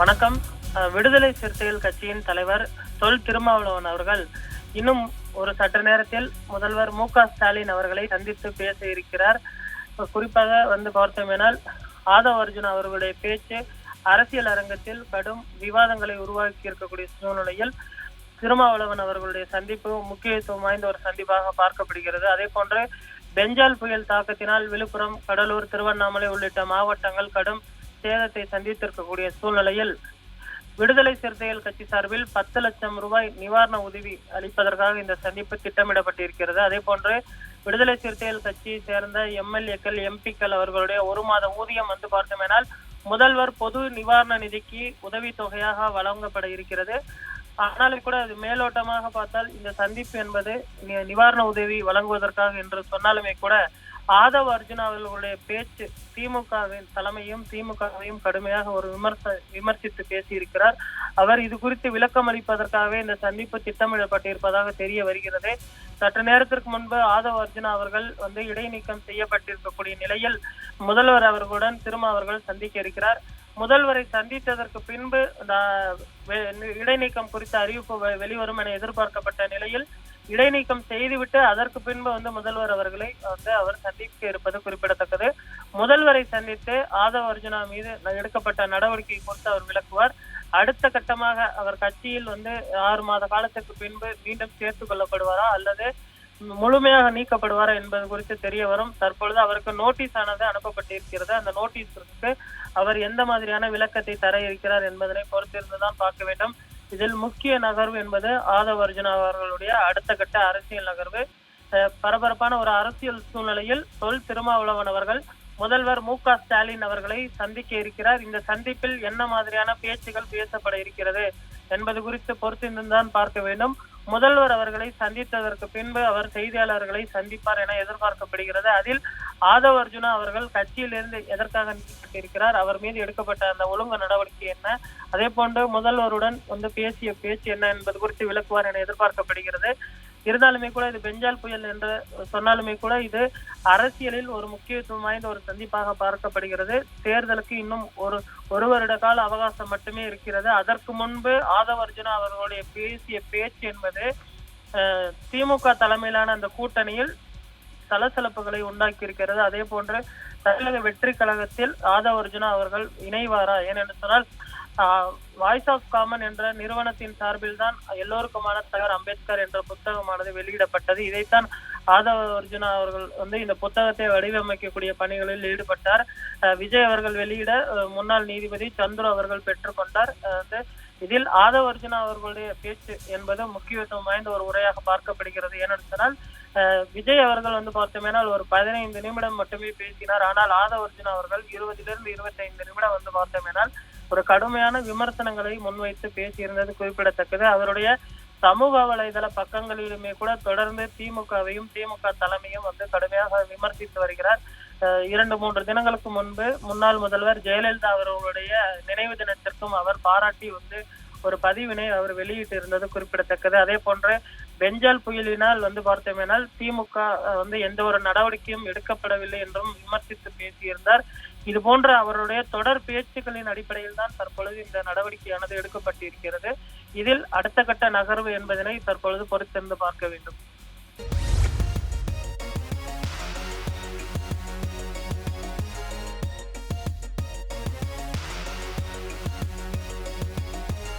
வணக்கம். விடுதலை சிறுத்தைகள் கட்சியின் தலைவர் தொல் திருமாவளவன் அவர்கள் இன்னும் ஒரு சற்று நேரத்தில் முதல்வர் மு க ஸ்டாலின் அவர்களை சந்தித்து பேச இருக்கிறார். குறிப்பாக வந்து பார்த்தோமேனால் ஆதவ அர்ஜுன் அவர்களுடைய பேச்சு அரசியல் அரங்கத்தில் கடும் விவாதங்களை உருவாக்கி இருக்கக்கூடிய சூழ்நிலையில் திருமாவளவன் அவர்களுடைய சந்திப்பு முக்கியத்துவம் வாய்ந்த ஒரு சந்திப்பாக பார்க்கப்படுகிறது. அதே போன்று பெஞ்சால் புயல் தாக்கத்தினால் விழுப்புரம் கடலூர் திருவண்ணாமலை உள்ளிட்ட மாவட்டங்கள் கடும் சேதத்தை சந்தித்திருக்கக்கூடிய சூழ்நிலையில் விடுதலை சிறுத்தைகள் கட்சி சார்பில் பத்து லட்சம் ரூபாய் நிவாரண உதவி அளிப்பதற்காக இந்த சந்திப்பு திட்டமிடப்பட்டிருக்கிறது. அதே போன்று விடுதலை சிறுத்தைகள் கட்சியை சேர்ந்த எம்எல்ஏக்கள் எம்பிக்கள் அவர்களுடைய ஒரு மாத ஊதியம் வந்து பார்த்தோமேனால் முதல்வர் பொது நிவாரண நிதிக்கு உதவி தொகையாக வழங்கப்பட இருக்கிறது. ஆனாலும் கூட அது மேலோட்டமாக பார்த்தால் இந்த சந்திப்பு என்பது நிவாரண உதவி வழங்குவதற்காக என்று சொன்னாலுமே கூட ஆதவ அர்ஜுன் அவர்களுடைய பேச்சு திமுகவின் தலைமையும் திமுகவையும் கடுமையாக ஒரு விமர்ச விமர்சித்து பேசியிருக்கிறார். அவர் இது குறித்து விளக்கம் அளிப்பதற்காகவே இந்த சந்திப்பு திட்டமிடப்பட்டிருப்பதாக தெரிய வருகிறது. சற்று நேரத்திற்கு முன்பு ஆதவ அர்ஜுனா அவர்கள் வந்து இடைநீக்கம் செய்யப்பட்டிருக்கக்கூடிய நிலையில் முதல்வர் அவர்களுடன் திரும்ப அவர்கள் சந்திக்க இருக்கிறார். முதல்வரை சந்தித்ததற்கு பின்பு இடைநீக்கம் குறித்த அறிவிப்பு வெளிவரும் என எதிர்பார்க்கப்பட்ட நிலையில் இடைநீக்கம் செய்துவிட்டு அதற்கு பின்பு வந்து முதல்வர் அவர்களை வந்து அவர் சந்திக்க இருப்பது குறிப்பிடத்தக்கது. முதல்வரை சந்தித்து ஆதவ அர்ஜுனா மீது எடுக்கப்பட்ட நடவடிக்கை குறித்து அவர் விளக்குவார். அடுத்த கட்டமாக அவர் கட்சியில் வந்து ஆறு மாத காலத்துக்கு பின்பு மீண்டும் சேர்த்துக் கொள்ளப்படுவாரா அல்லது முழுமையாக நீக்கப்படுவாரா என்பது குறித்து தெரிய வரும். தற்பொழுது அவருக்கு நோட்டீஸ் ஆனது அனுப்பப்பட்டிருக்கிறது. அந்த நோட்டீஸிற்கு அவர் எந்த மாதிரியான விளக்கத்தை தர இருக்கிறார் என்பதனை பொறுத்திருந்துதான் பார்க்க வேண்டும். இதில் முக்கிய நகர்வு என்பது ஆதவ அர்ஜுனா அவர்களுடைய அடுத்த கட்ட அரசியல் நகர்வு. பரபரப்பான ஒரு அரசியல் சூழ்நிலையில் தொல் திருமாவளவன் அவர்கள் முதல்வர் மு க ஸ்டாலின் அவர்களை சந்திக்க இருக்கிறார். இந்த சந்திப்பில் என்ன மாதிரியான பேச்சுகள் பேசப்பட இருக்கிறது என்பது குறித்து பொறுத்திருந்துதான் பார்க்க வேண்டும். முதல்வர் அவர்களை சந்தித்ததற்கு பின்பு அவர் செய்தியாளர்களை சந்திப்பார் என எதிர்பார்க்கப்படுகிறது. அதில் ஆதவ அர்ஜுனா அவர்கள் கட்சியிலிருந்து எதற்காக நீக்கப்பட்டிருக்கிறார்? அவர் மீது எடுக்கப்பட்ட அந்த ஒழுங்கு நடவடிக்கை என்ன? அதே போன்று முதல்வருடன் வந்து பேசிய பேச்சு என்ன என்பது குறித்து விளக்குவார் என எதிர்பார்க்கப்படுகிறது. இருந்தாலுமே கூட இது பெஞ்சால் புயல் என்று சொன்னாலுமே கூட இது அரசியலில் ஒரு முக்கியத்துவம் வாய்ந்த ஒரு சந்திப்பாக பார்க்கப்படுகிறது. தேர்தலுக்கு இன்னும் ஒரு ஒரு வருட கால அவகாசம் மட்டுமே இருக்கிறது. அதற்கு முன்பு ஆதவ அர்ஜுனா அவர்களுடைய பேசிய பேச்சு என்பது திமுக தலைமையிலான அந்த கூட்டணியில் சலசலப்புகளை உண்டாக்கி இருக்கிறது அதே போன்று தமிழக வெற்றி கழகத்தில் ராதா அர்ஜுனா அவர்கள் இணைவாரா? ஏனென்று சொன்னால் வாய்ஸ் ஆஃப் காமன் என்ற நிறுவனத்தின் சார்பில் தான் எல்லோருக்குமான தகர் அம்பேத்கர் என்ற புத்தகமானது வெளியிடப்பட்டது. இதைத்தான் ஆதவ அர்ஜுனா அவர்கள் வந்து இந்த புத்தகத்தை வடிவமைக்கக்கூடிய பணிகளில் ஈடுபட்டார். அஹ் விஜய் அவர்கள் வெளியிட முன்னாள் நீதிபதி சந்துரு அவர்கள் பெற்றுக்கொண்டார். வந்து இதில் ஆதவ அர்ஜுனா அவர்களுடைய பேச்சு என்பது முக்கியத்துவம் வாய்ந்த ஒரு உரையாக பார்க்கப்படுகிறது. ஏனென்று சொன்னால் விஜய் அவர்கள் வந்து பார்த்தோமேனால் ஒரு பதினைந்து நிமிடம் மட்டுமே பேசினார். ஆனால் ஆதவர்ஜுன் அவர்கள் இருபதிலிருந்து இருபத்தைந்து நிமிடம் வந்து பார்த்தோமேனால் ஒரு கடுமையான விமர்சனங்களை முன்வைத்து பேசியிருந்தது குறிப்பிடத்தக்கது. அவருடைய சமூக வலைதள பக்கங்களிலுமே கூட தொடர்ந்து திமுகவையும் திமுக தலைமையும் வந்து கடுமையாக விமர்சித்து வருகிறார். அஹ் இரண்டு மூன்று தினங்களுக்கு முன்பு முன்னாள் முதல்வர் ஜெயலலிதா அவர்களுடைய நினைவு தினத்திற்கும் அவர் பாராட்டி வந்து ஒரு பதிவினை அவர் வெளியிட்டு இருந்தது குறிப்பிடத்தக்கது. அதே போன்று பெஞ்சால் புயலினால் வந்து பார்த்தோமேனால் திமுக வந்து எந்த ஒரு நடவடிக்கையும் எடுக்கப்படவில்லை என்றும் விமர்சித்து பேசியிருந்தார். இது போன்ற அவருடைய தொடர் பேச்சுக்களின் அடிப்படையில் தான் தற்பொழுது இந்த நடவடிக்கையானது எடுக்கப்பட்டிருக்கிறது. இதில் அடுத்த கட்ட நகர்வு என்பதனை தற்பொழுது பொறுத்திருந்து பார்க்க வேண்டும்.